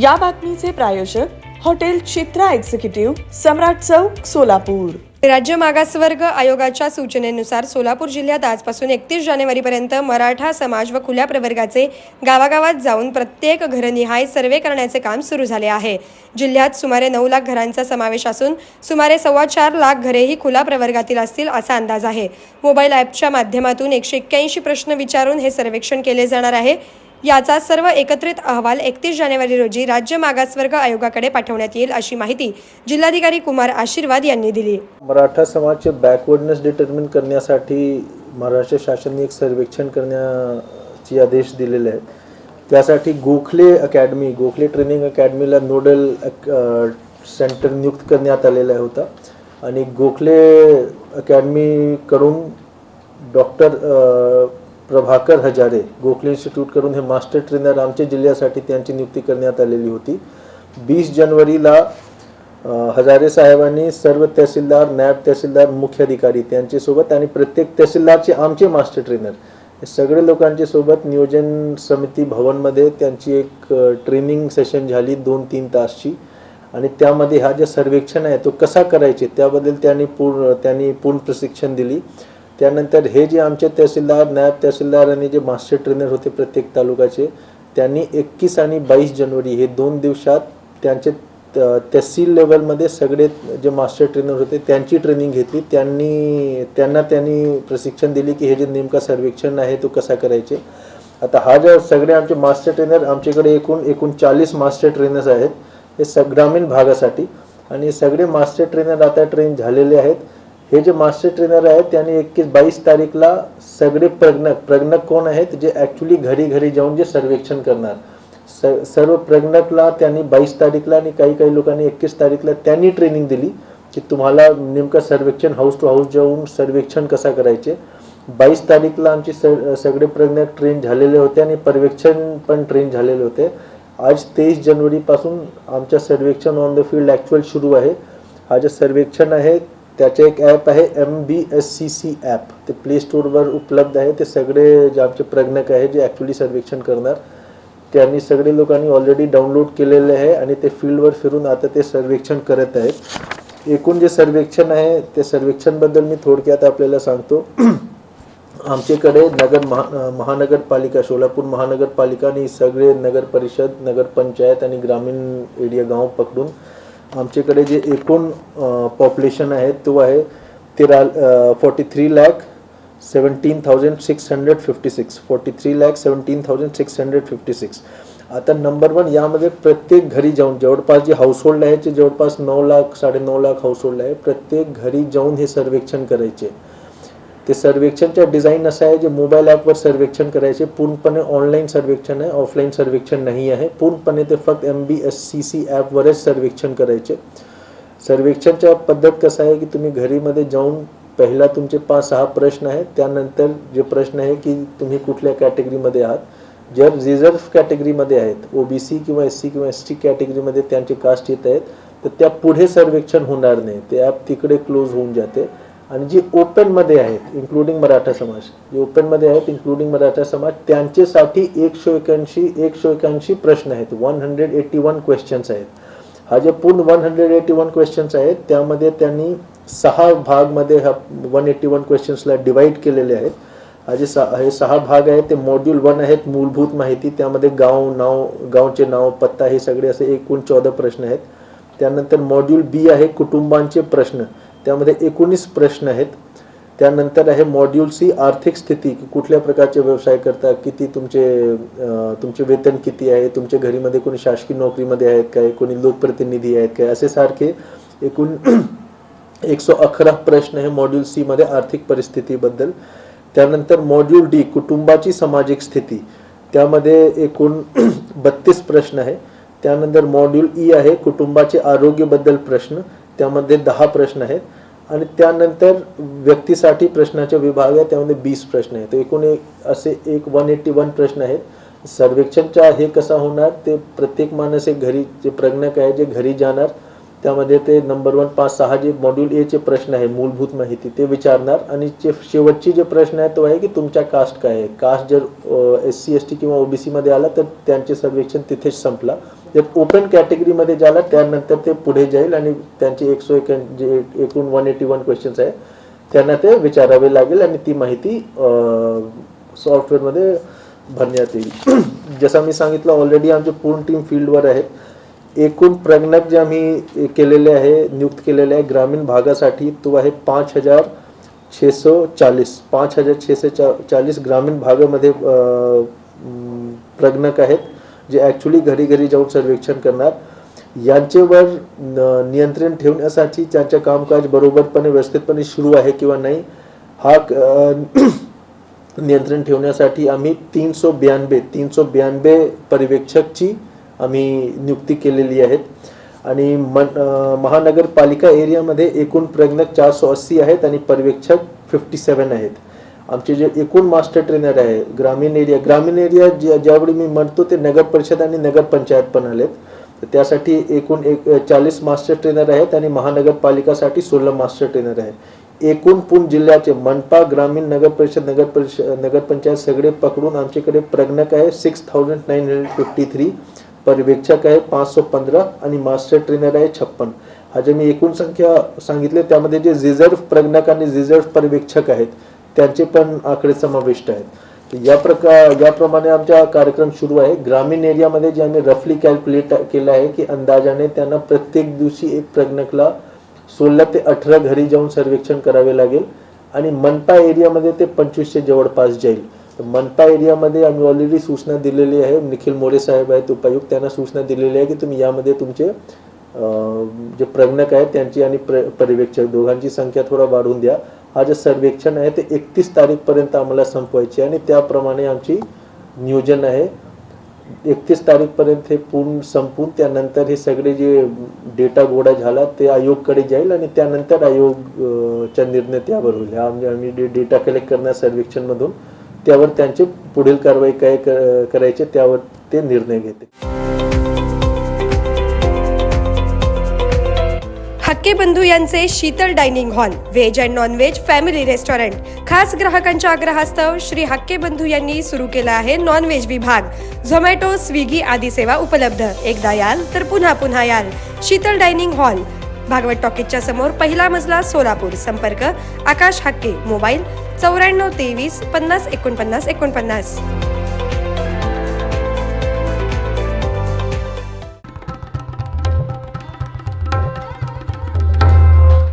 या बातमीचे प्रायोजक हॉटेल चित्रा एक्झिक्युटिव्ह सम्राट चौक सोलापूर. राज्य मागासवर्ग आयोगाच्या सूचनेनुसार सोलापूर जिल्ह्यात आजपासून एकतीस जानेवारीपर्यंत मराठा समाज व खुल्या प्रवर्गाचे गावागावात जाऊन प्रत्येक घरनिहाय सर्वे करण्याचे काम सुरू झाले आहे. जिल्ह्यात सुमारे नऊ लाख घरांचा समावेश असून सुमारे सव्वा चार लाख घरेही खुला प्रवर्गातील असतील असा अंदाज आहे. मोबाईल ॲपच्या माध्यमातून एकशे एक्क्याऐंशी प्रश्न विचारून हे सर्वेक्षण केले जाणार आहे. याचा सर्व एकत्रित अहवाल एकतीस जानेवारी रोजी राज्य मागासवर्ग आयोगाकडे पाठवण्यात येईल अशी माहिती जिल्हाधिकारी कुमार आशीर्वाद यांनी दिली. मराठा समाजचे बॅकवर्डनेस डिटर्मिन करण्यासाठी महाराष्ट्र शासनाने एक सर्वेक्षण करण्याचे आदेश दिलेले आहेत. त्यासाठी गोखले अकॅडमी गोखले ट्रेनिंग अकॅडमीला नोडल सेंटर नियुक्त करण्यात आलेला होता. आणि गोखले अकॅडमीकडून डॉक्टर प्रभाकर हजारे गोखले इन्स्टिट्यूटकडून हे मास्टर ट्रेनर आमच्या जिल्ह्यासाठी त्यांची नियुक्ती करण्यात आलेली होती. वीस जानेवारीला हजारे साहेबांनी सर्व तहसीलदार नॅब तहसीलदार मुख्य अधिकारी त्यांच्यासोबत आणि प्रत्येक तहसीलदारचे आमचे मास्टर ट्रेनर हे सगळे लोकांच्या सोबत नियोजन समिती भवनमध्ये त्यांची एक ट्रेनिंग सेशन झाली दोन तीन तासची. आणि त्यामध्ये हा जे सर्वेक्षण आहे तो कसा करायचे त्याबद्दल त्यांनी पूर्ण त्यांनी पूर्ण प्रशिक्षण दिली. त्यानंतर हे जे आमचे तहसीलदार नायब तहसीलदार आणि जे मास्टर ट्रेनर होते प्रत्येक तालुक्याचे त्यांनी एकवीस आणि बावीस जानेवारी हे दोन दिवसात त्यांचे त- तहसील लेवलमध्ये सगळे जे मास्टर ट्रेनर होते त्यांची ट्रेनिंग घेतली. त्यांनी त्यांना त्यांनी प्रशिक्षण दिले की हे जे नेमका सर्वेक्षण आहे तो कसा करायचे. आता हा जे सगळे आमचे मास्टर ट्रेनर आमच्याकडे एकूण एकूण चाळीस मास्टर ट्रेनर्स आहेत हे स ग्रामीण भागासाठी. आणि सगळे मास्टर ट्रेनर आता ट्रेन झालेले आहेत. हे जे मास्टर ट्रेनर आहेत त्यांनी एकवीस बावीस तारीखला सगळे प्रज्ञक प्रज्ञक कोण आहेत जे ॲक्च्युली घरी घरी जाऊन जे सर्वेक्षण करणार. स सर्व प्रज्ञकला त्यांनी बावीस तारीखला आणि काही काही लोकांनी एकवीस तारीखला त्यांनी ट्रेनिंग दिली की तुम्हाला नेमकं सर्वेक्षण हाऊस टू हाऊस जाऊन सर्वेक्षण कसा करायचे. बावीस तारीखला आमचे स सगळे प्रज्ञक ट्रेन झालेले होते आणि पर्यवेक्षण पण ट्रेन झालेले होते. आज तेवीस जानेवारीपासून आमचं सर्वेक्षण ऑन द फील्ड ॲक्च्युअल सुरू आहे. हा जे सर्वेक्षण आहे त्याचे एक ॲप आहे M B S C C app ते प्ले स्टोअरवर उपलब्ध आहे. ते सगळे जे आमचे प्रज्ञक आहे जे ॲक्च्युली सर्वेक्षण करणार त्यांनी सगळे लोकांनी ऑलरेडी डाउनलोड केलेले आहे आणि ते फील्डवर फिरून आता ते सर्वेक्षण करत आहेत. एकूण जे सर्वेक्षण आहे ते सर्वेक्षणबद्दल मी थोडक्यात आपल्याला सांगतो. आमच्याकडे नगर महा महानगरपालिका सोलापूर महानगरपालिका आणि सगळे नगर परिषद नगरपंचायत आणि ग्रामीण एरिया गाव पकडून आमच्याकडे जे एकूण पॉप्युलेशन आहे तो आहे तेरा forty three lakh seventeen thousand six hundred fifty six forty three lakh seventeen thousand six hundred fifty six आता नंबर वन यामध्ये प्रत्येक घरी जाऊन जवळपास जे हाऊसहोल्ड आहे ते जवळपास नऊ लाख साडेनऊ लाख हाऊसहोल्ड आहे. प्रत्येक घरी जाऊन हे सर्वेक्षण करायचे. ते सर्वेक्षणच्या डिझाईन असं आहे जे मोबाईल ॲपवर सर्वेक्षण करायचे. पूर्णपणे ऑनलाईन सर्वेक्षण आहे ऑफलाईन सर्वेक्षण नाही आहे. पूर्णपणे ते फक्त M B S C C ॲपवरच सर्वेक्षण करायचे. सर्वेक्षणच्या पद्धत कसं आहे की तुम्ही घरीमध्ये जाऊन पहिला तुमचे पाच सहा प्रश्न आहेत. त्यानंतर जे प्रश्न आहे की तुम्ही कुठल्या कॅटेगरीमध्ये आहात. जर रिझर्व कॅटेगरीमध्ये आहेत ओ बी सी किंवा एस सी किंवा एस टी कॅटेगरीमध्ये त्यांचे कास्ट येत आहेत तर त्या पुढे सर्वेक्षण होणार नाही. ते ॲप तिकडे क्लोज होऊन जाते. आणि जी ओपनमध्ये आहेत इन्क्लुडिंग मराठा समाज जे ओपनमध्ये आहेत इन्क्लुडिंग मराठा समाज त्यांच्यासाठी एकशे एक्याऐंशी एकशे एक्याऐंशी प्रश्न आहेत. One hundred eighty one questions आहेत. हा जे पूर्ण one hundred eighty one questions आहेत त्यामध्ये त्यांनी सहा भागमध्ये हा वन एटी वन क्वेश्चन्सला डिवाईड केलेले आहेत. हा जे सहा हे सहा भाग आहेत ते मॉड्यूल वन आहेत मूलभूत माहिती त्यामध्ये गाव नाव गावचे नाव पत्ता हे सगळे असे एकूण चौदा प्रश्न आहेत. त्यानंतर मॉड्यूल बी आहे कुटुंबांचे प्रश्न. त्यामध्ये एकोणीस प्रश्न आहेत. त्यानंतर आहे मॉड्यूल सी आर्थिक स्थिती की कुठल्या प्रकारचे व्यवसाय करता किती तुमचे तुमचे वेतन किती आहे तुमच्या घरीमध्ये कोणी शासकीय नोकरीमध्ये आहेत काय कोणी लोकप्रतिनिधी आहेत काय असे सारखे एकूण एकशे अकरा प्रश्न आहे मॉड्यूल सी मध्ये आर्थिक परिस्थितीबद्दल. त्यानंतर मॉड्यूल डी कुटुंबाची सामाजिक स्थिती. त्यामध्ये एकूण बत्तीस प्रश्न आहे. त्यानंतर मॉड्यूल ई आहे कुटुंबाचे आरोग्यबद्दल प्रश्न. त्यामध्ये दहा प्रश्न आहेत. आणि त्यानंतर व्यक्तीसाठी प्रश्नाचे विभाग आहे त्यामध्ये वीस प्रश्न आहेत. एकूण एक असे एक वन एट्टी वन प्रश्न आहेत. सर्वेक्षणच्या हे कसा होणार ते प्रत्येक माणूस एक घरी जे प्रज्ञक आहे जे घरी जाणार त्यामध्ये ते नंबर वन पाच सहा जे मॉड्यूल एचे प्रश्न आहे मूलभूत माहिती ते विचारणार. आणि जे शेवटचे जे प्रश्न आहे तो आहे की तुमच्या कास्ट काय आहे? कास्ट जर एस सी एस टी किंवा ओबीसीमध्ये आला तर त्यांचे सर्वेक्षण तिथेच संपला. जर ओपन कॅटेगरीमध्ये झाला त्यानंतर ते पुढे जाईल आणि त्यांचे एकशे एक जे एकूण वन एटी वन क्वेश्चन्स आहे त्यांना ते विचारावे लागेल आणि ती माहिती सॉफ्टवेअरमध्ये भरण्यात येईल. जसं मी सांगितलं ऑलरेडी आमची पूर्ण टीम फील्डवर आहे. एकूण प्रगणक जे आम्ही केलेले आहे नियुक्त केलेले आहे ग्रामीण भागासाठी तो आहे पाच हजार छेसो चाळीस. पाच हजार छेशे चा चाळीस ग्रामीण भागामध्ये प्रज्ञक आहेत जे ॲक्च्युली घरी घरी जाऊन सर्वेक्षण करणार. यांचेवर न- नियंत्रण ठेवण्यासाठी त्यांचं कामकाज बरोबरपणे व्यवस्थितपणे सुरू आहे किंवा नाही हा नियंत्रण ठेवण्यासाठी आम्ही तीनशे ब्याण्णवे तीनशे ब्याण्णव पर्यवेक्षकची आम्ही नियुक्ती केलेली आहेत. आणि मन महानगरपालिका एरियामध्ये एकूण प्रज्ञक चारशे अस्सी आहेत आणि पर्यवेक्षक फिफ्टी सेवन आहेत. आमचे जे एकूण मास्टर ट्रेनर आहे ग्रामीण एरिया ग्रामीण एरिया ज्या ज्यावेळी मी म्हणतो ते नगर परिषद आणि नगर पंचायत पण आलेत. तर त्यासाठी एकूण एक चाळीस मास्टर ट्रेनर आहेत आणि महानगरपालिकासाठी सोळा मास्टर ट्रेनर आहे एकूण पूर्ण जिल्ह्याचे मनपा ग्रामीण नगर परिषद नगर परिषद नगरपंचायत सगळे पकडून आमच्याकडे प्रज्ञक आहे six thousand nine hundred fifty three पर्यवेक्षक आहे पाचशे पंधरा आणि मास्टर ट्रेनर आहे छप्पन. हा जे मी एकूण संख्या सांगितले त्यामध्ये जे रिझर्व्ह प्रज्ञक आणि रिझर्व्ह पर्यवेक्षक आहेत त्यांचे पण आकडे समाविष्ट आहेत. या प्रकार याप्रमाणे आमचा कार्यक्रम सुरू आहे. ग्रामीण एरियामध्ये जे आम्ही रफली कॅल्क्युलेट केलं आहे की अंदाजाने त्यांना प्रत्येक दिवशी एक प्रज्ञकला सोळा ते अठरा घरी जाऊन सर्वेक्षण करावे लागेल आणि मनपा एरियामध्ये ते पंचवीसच्या जवळपास जाईल. मनपा एरियामध्ये आम्ही ऑलरेडी सूचना दिलेली आहे. निखिल मोरे साहेब आहेत उपायुक्त त्यांना सूचना दिलेली आहे की तुम्ही यामध्ये तुमचे जे प्रज्ञक आहेत त्यांची आणि प्र पर्यवेक्षक दोघांची संख्या थोडा वाढवून द्या. हा जे सर्वेक्षण आहे ते एकतीस तारीखपर्यंत आम्हाला संपवायचे आणि त्याप्रमाणे आमची नियोजन आहे. एकतीस तारीखपर्यंत हे पूर्ण संपून त्यानंतर हे सगळे जे डेटा गोळा झाला ते आयोगकडे जाईल आणि त्यानंतर आयोग निर्णय त्यावर होईल. हा म्हणजे आम्ही डे- डेटा कलेक्ट करणार सर्वेक्षणमधून. त्यावर त्यांचे पुढील कारवाई काय क- करायचे त्यावर ते निर्णय घेते हक्के बंधू यांचे Sheetal dining hall veg and non veg family restaurant. खास ग्राहकांच्या आग्रहास्तव श्री हक्के बंधू यांनी सुरू केला आहे नॉन व्हेज विभाग. झोमॅटो स्विगी आदी सेवा उपलब्ध. एकदा याल तर पुन्हा पुन्हा याल. शीतल डायनिंग हॉल भागवत टॉकीजच्या समोर पहिला मजला सोलापूर. संपर्क आकाश हक्के मोबाईल चौऱ्याण्णव तेवीस पन्नास एकोणपन्नास एकोणपन्नास.